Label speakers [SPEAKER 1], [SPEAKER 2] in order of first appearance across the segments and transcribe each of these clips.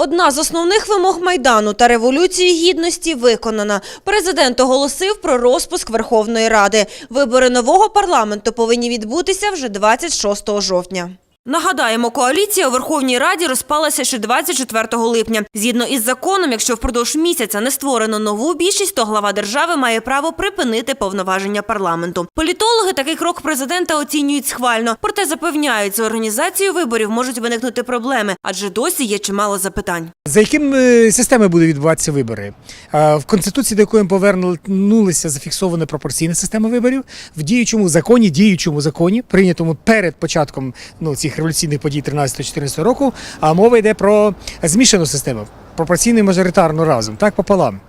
[SPEAKER 1] Одна з основних вимог Майдану та Революції Гідності виконана. Президент оголосив про розпуск Верховної Ради. Вибори нового парламенту повинні відбутися вже 26 жовтня. Нагадаємо, коаліція у Верховній Раді розпалася ще 24 липня. Згідно із законом, якщо впродовж місяця не створено нову більшість, то глава держави має право припинити повноваження парламенту. Політологи такий крок президента оцінюють схвально, проте запевняють, з організацією виборів можуть виникнути проблеми, адже досі є чимало запитань.
[SPEAKER 2] За яким е, системою будуть відбуватися вибори? В конституції, до якої повернулися, зафіксована пропорційна система виборів. В діючому законі, діючому законі, прийнятому перед початком ну, цих революційних подій 13-14 року, а мова йде про змішану систему, пропорційну і мажоритарну разом, так пополам.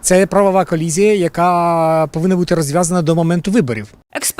[SPEAKER 2] Це правова колізія, яка повинна бути розв'язана до моменту виборів.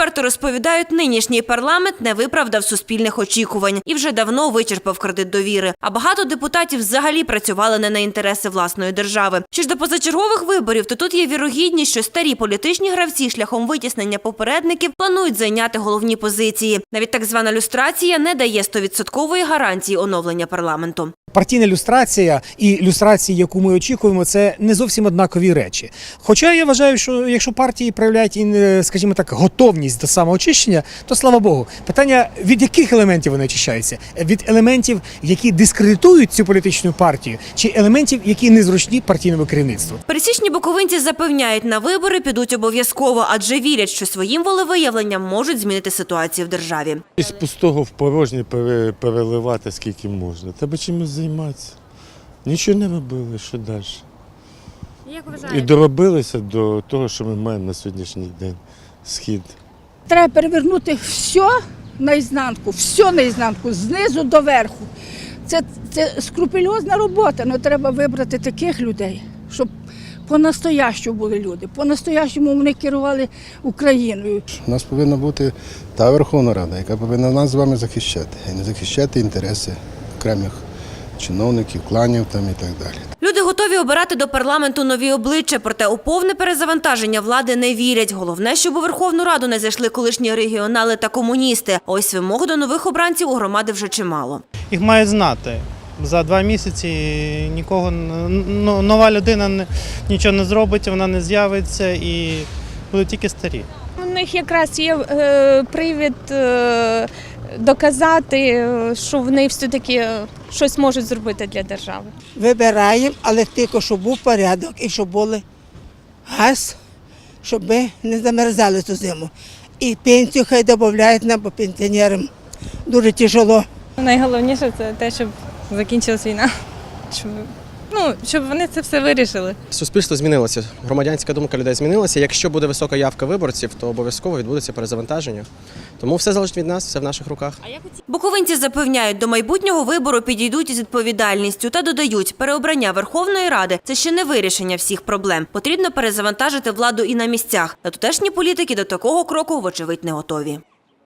[SPEAKER 1] Експерти розповідають, нинішній парламент не виправдав суспільних очікувань і вже давно вичерпав кредит довіри. А багато депутатів взагалі працювали не на інтереси власної держави. Що ж до позачергових виборів, то тут є вірогідність, що старі політичні гравці шляхом витіснення попередників планують зайняти головні позиції. Навіть так звана люстрація не дає стовідсоткової гарантії оновлення парламенту.
[SPEAKER 2] Партійна люстрація і люстрація, яку ми очікуємо, це не зовсім однакові речі. Хоча я вважаю, що якщо партії проявляють, і, е, скажімо так, готовність до самоочищення, то слава Богу. Питання від яких елементів вони очищаються? Від елементів, які дискредитують цю політичну партію, чи елементів, які незручні партійному керівництву?
[SPEAKER 1] Пересічні буковинці запевняють, на вибори підуть обов'язково, адже вірять, що своїм волевиявленням можуть змінити ситуацію в державі.
[SPEAKER 3] Із пустого в порожнє переливати скільки можна. Треба чимось займатися. Нічого не робили, що далі.
[SPEAKER 4] Як
[SPEAKER 3] І доробилися до того, що ми маємо на сьогоднішній день. Схід.
[SPEAKER 5] Треба перевернути все наізнанку, все наізнанку, знизу до верху. Це, це скрупульозна робота, але треба вибрати таких людей, щоб по-настоящому були люди. По-настоящому вони керували Україною.
[SPEAKER 6] У нас повинна бути та Верховна Рада, яка повинна нас з вами захищати, і не захищати інтереси окремих чиновників, кланів там і так далі.
[SPEAKER 1] Люди готові обирати до парламенту нові обличчя, проте у повне перезавантаження влади не вірять. Головне, щоб у Верховну Раду не зайшли колишні регіонали та комуністи. А ось вимог до нових обранців у громади вже чимало.
[SPEAKER 7] їх мають знати. За два місяці нікого ну, нова людина не- нічого не зробить, вона не з'явиться і будуть тільки старі.
[SPEAKER 4] У них якраз є е, привід е, доказати, е, що вони все-таки е, щось можуть зробити для держави.
[SPEAKER 8] вибираємо, але тільки щоб був порядок і щоб були газ, щоб ми не замерзали цю зиму. І пенсію хай додають нам, бо пенсіонерам дуже тяжело.
[SPEAKER 9] Найголовніше це те, щоб закінчилась війна. Щоб, ну, щоб вони це все вирішили.
[SPEAKER 10] Суспільство змінилося, громадянська думка людей змінилася. Якщо буде висока явка виборців, то обов'язково відбудеться перезавантаження. Тому все залежить від нас, все в наших руках.
[SPEAKER 1] Буковинці запевняють, до майбутнього вибору підійдуть із відповідальністю та додають, переобрання Верховної Ради це ще не вирішення всіх проблем. Потрібно перезавантажити владу і на місцях. Та тутешні політики до такого кроку, вочевидь, не готові.